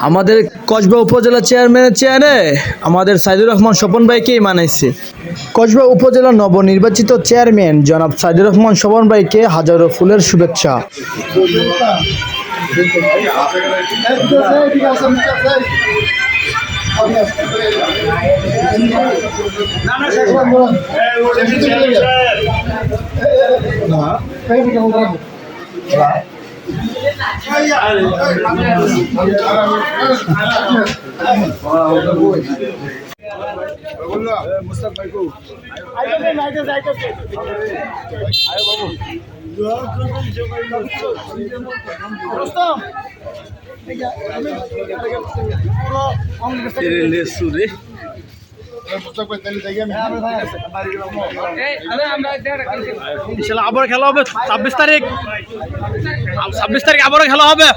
আমাদের কসবা উপজেলা চেয়ারম্যানের চেয়ারে আমাদের সাইদুর রহমান স্বপন ভাইকেই মানাইছে? কসবা উপজেলা নবনির্বাচিত চেয়ারম্যান জনাব সাইদুর রহমান স্বপন ভাইকে হাজারো ফুলের শুভেচ্ছা। ইনশাল্লাহ আবার খেলা হবে। ছাব্বিশ তারিখ। ছাব্বিশ তারিখ আবারও খেলা হবে।